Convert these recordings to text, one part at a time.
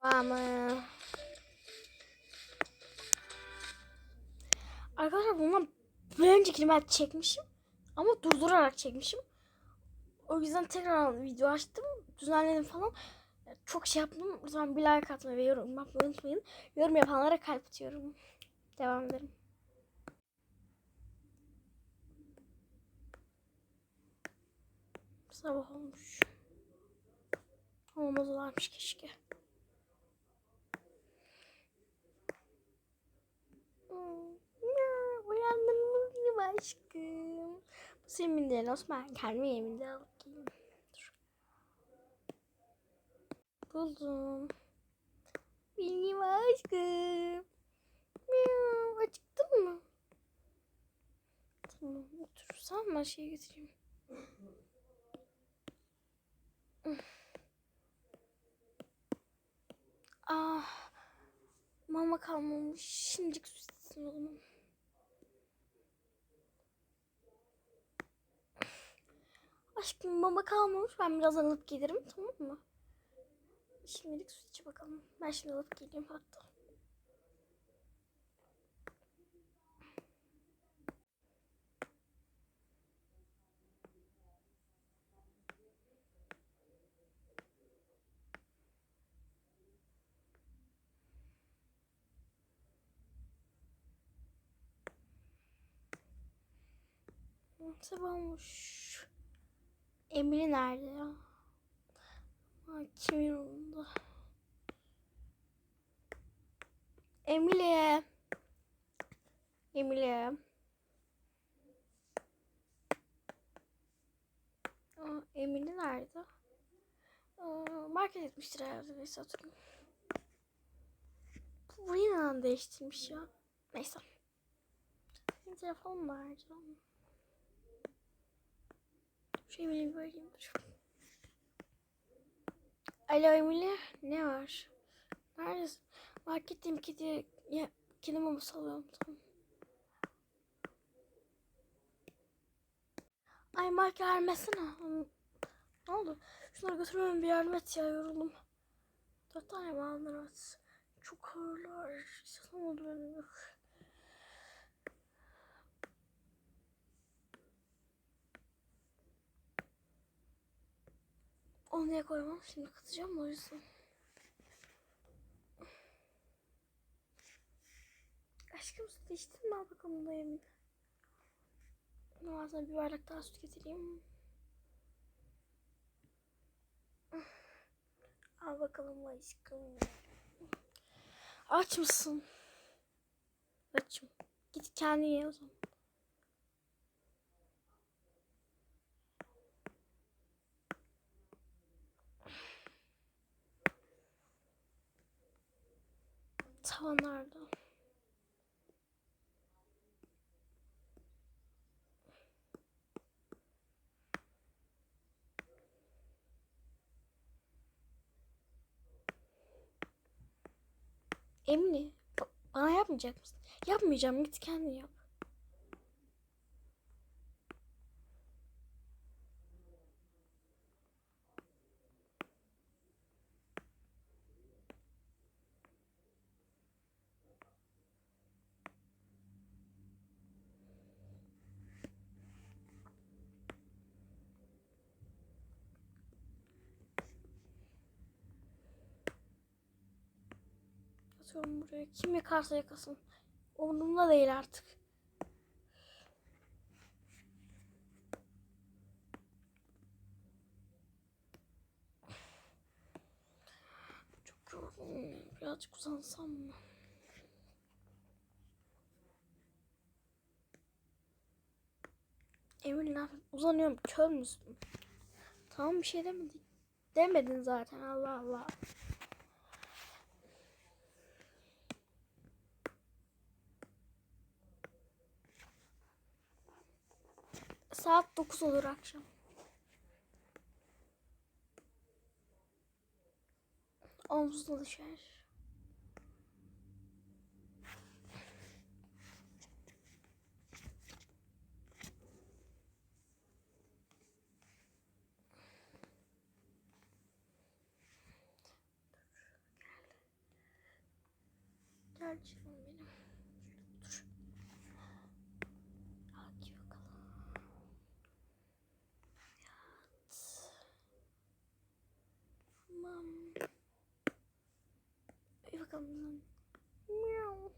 Ama Arkadaşlar bundan bir önceki ben çekmişim. Ama durdurarak çekmişim. O yüzden tekrar video açtım. Düzenledim falan. Çok şey yaptım. O zaman bir like atmayı ve yorum yapmayı unutmayın. Yorum yapanlara kalp atıyorum. Devam edelim. Sabah olmuş. Olmaz olarmış keşke. Hmm, ya, Uyandın mı aşkım? Bu senin Osman. Kendime yemin de alıp geleyim. Dur. Buldum. Benim aşkım. Miau, acıktın mı? Tamam oturursan ben şey getireyim. Ah, mama kalmamış. Şimdilik su içsin o zaman. Aşkım mama kalmamış. Ben birazdan alıp gelirim tamam mı? Şimdilik su içe bakalım. Ben şimdi alıp geleyim hatta. Sabah olmuş. Emre nerede ya? Ay, kimin yanında? Emile. Emile. Aa, Emile nerede? Aa, market etmiştir herhalde. Neyse. Bu burayı neden değiştirmiş ya? Neyse. Benim telefonum nerede? Şu Emile'yi vereyim. Dur. Alo Emile. Ne var? Neredesin? Marketteyim kedi. Ya, kedi maması alıyorum. Tamam. Ay market vermesene. Ne oldu? Şunları götürmem bir yardım et ya yoruldum. Dört tane mi aldın. Çok ağırlar. İstiyorsan oldu benim. Niye koymam? Şimdi katacağım o yüzden. Aşkım süt içtin mi? Al bakalım da yemin. Ağzına bir bardak daha süt getireyim. Al bakalım aşkım. Aç mısın? Açım. Git kendin ye o zaman. Tavanlarda. Emine ba- bana yapmayacak mısın? Yapmayacağım git kendin yap. Atıyorum buraya. Kim yakarsa yakasın. Umurumda değil artık. Çok yorgunum. Birazcık uzansam mı? Emin ne? Uzanıyorum. Kör müsün? Tamam bir şey demedin. Demedin zaten Allah Allah. Saat 9 olur akşam. Omzuna düşer. güzel canım benim. Dur. Hadi bakalım. Yat. Tamam. İyi bakalım. Miau.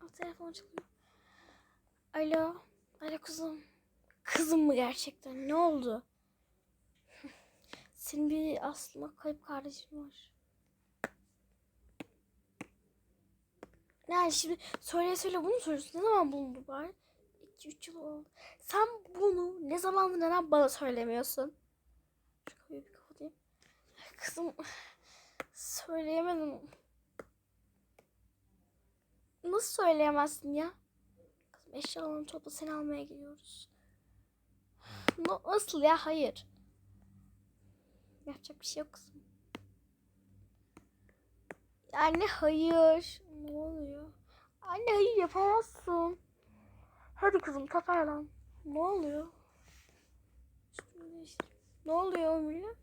Aa, telefon çalıyor. Alo. Alo kızım. Kızım mı gerçekten? Ne oldu? Senin bir aslında kayıp kardeşin var. Yani şimdi söyle söyle bunu soruyorsun? Ne zaman bulundu bari? 2-3 yıl oldu. Sen bunu ne zamandır neden bana söylemiyorsun? Şu kapıyı bir kapatayım. Kızım söyleyemedim. Nasıl söyleyemezsin ya? Kızım eşyalarını topla seni almaya gidiyoruz. Na- Nasıl ya? Hayır. Yapacak bir şey yok kızım. Anne hayır. Ne oluyor? Anne hayır yapamazsın. Hadi kızım toparlan. Ne oluyor? Ne oluyor Ömür'le?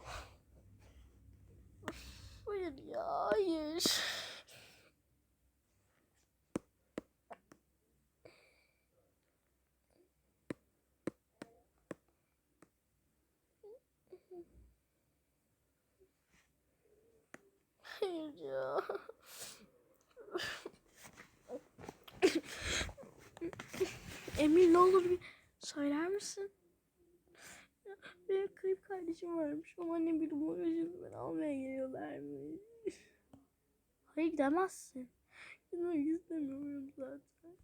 Hayır ya hayır. Hayır ya. Emir ne olur bir söyler misin? Benim kayıp kardeşim varmış ama annem bir bagajını ben almaya geliyorlarmış. Hayır gidemezsin. Gitmek istemiyorum zaten.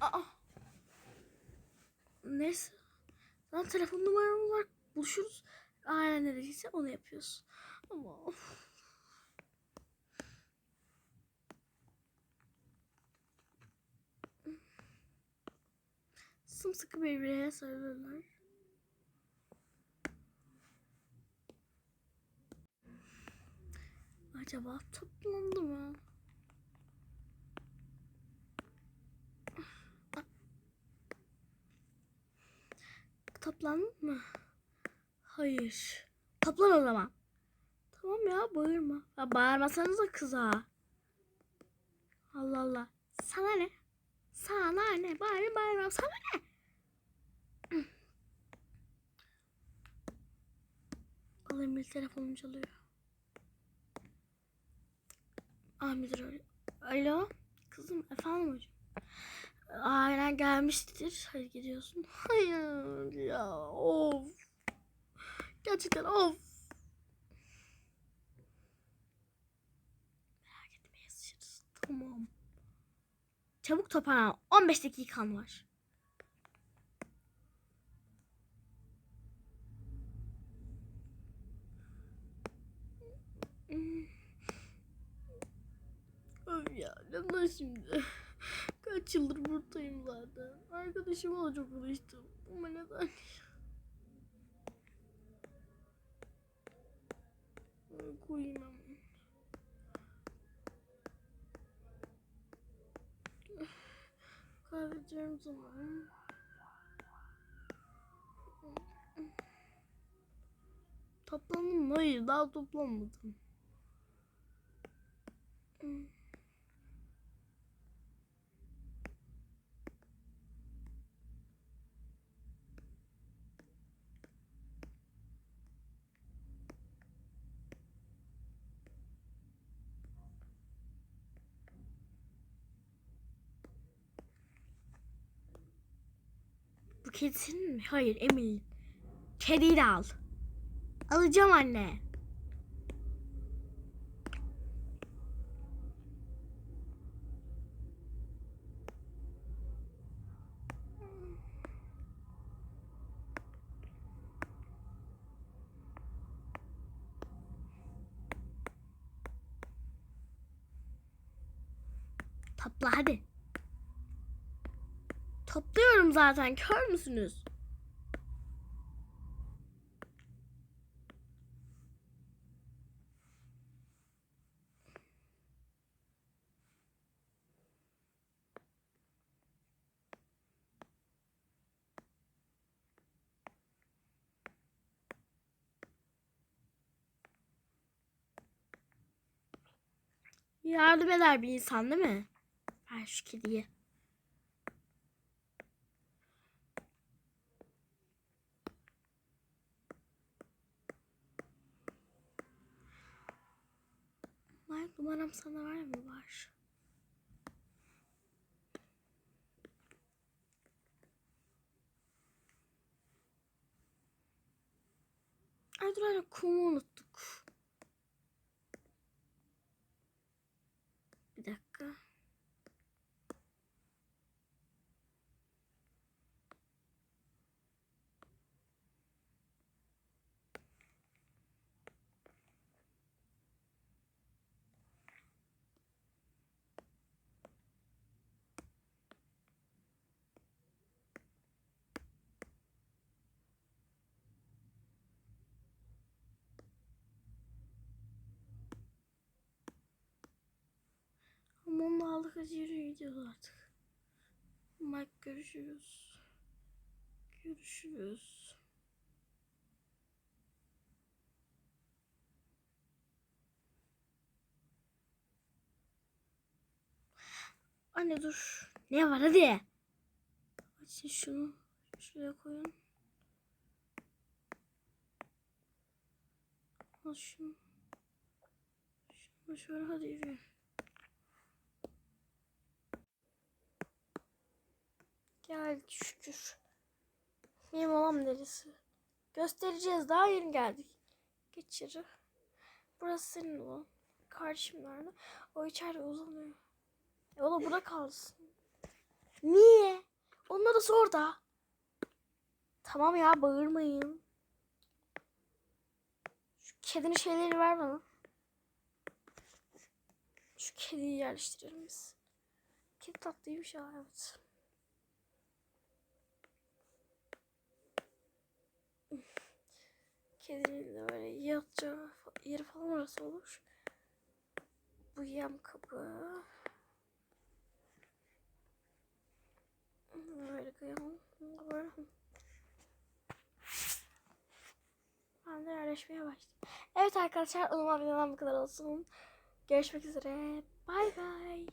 Aa. Neyse. Lan telefon numaram var. Buluşuruz. Aynen ne dediyse onu yapıyoruz. Ama. Sımsıkı birbirine sarılırlar. Acaba toplandı mı? Toplandın mı? Hayır. Toplan o zaman. Tamam ya bağırma. Ya bağırmasanız da kıza. Allah Allah. Sana ne? Sana ne? Bağırın bağırmam. Sana ne? Alayım bir telefonum çalıyor. Aa müdür. Alo. Kızım efendim hocam. Ailen gelmiştir. Hayır gidiyorsun. Hayır ya of. Gerçekten of. Merak etme yazışırız. Tamam. Çabuk toparlan. 15 dakikan var. Öf ya neden şimdi? Kaç yıldır buradayım zaten. Arkadaşımla da çok alıştım. Ama neden? Ay, Koyayım hemen. Kaybedeceğim zaman. Toplandım mı? Hayır daha toplanmadım. Hmm. kesin mi? Hayır emin. Kediyi de al. Alacağım anne. Topla hadi. Topluyorum zaten. Kör müsünüz? Yardım eder bir insan değil mi? Ver şu kediyi. Like numaram sana var mı? Var. Ay dur anne kumu unuttuk. Bir dakika. Hadi yürü gidiyoruz artık. Mike görüşürüz. Görüşürüz. Anne dur. Ne var hadi. Açın şunu. Şuraya koyun. Al şunu. Şunu şöyle hadi yürü. Geldik şükür. Benim olam neresi? Göstereceğiz. Daha yeni geldik. Geç. Burası senin olan. Kardeşim nerede? O içeride uzanıyor. E o da burada kalsın. Niye? Onun odası orada. Tamam ya bağırmayın. Şu kedinin şeyleri ver bana. Şu kediyi yerleştirelim biz. Kedi tatlıymış ya evet. Kedinin de böyle yatacağı yeri falan orası olur. Bu yem kabı. Böyle koyalım. Ben de yerleşmeye başladım. Evet arkadaşlar umarım videodan bu kadar olsun. Görüşmek üzere. Bay bay.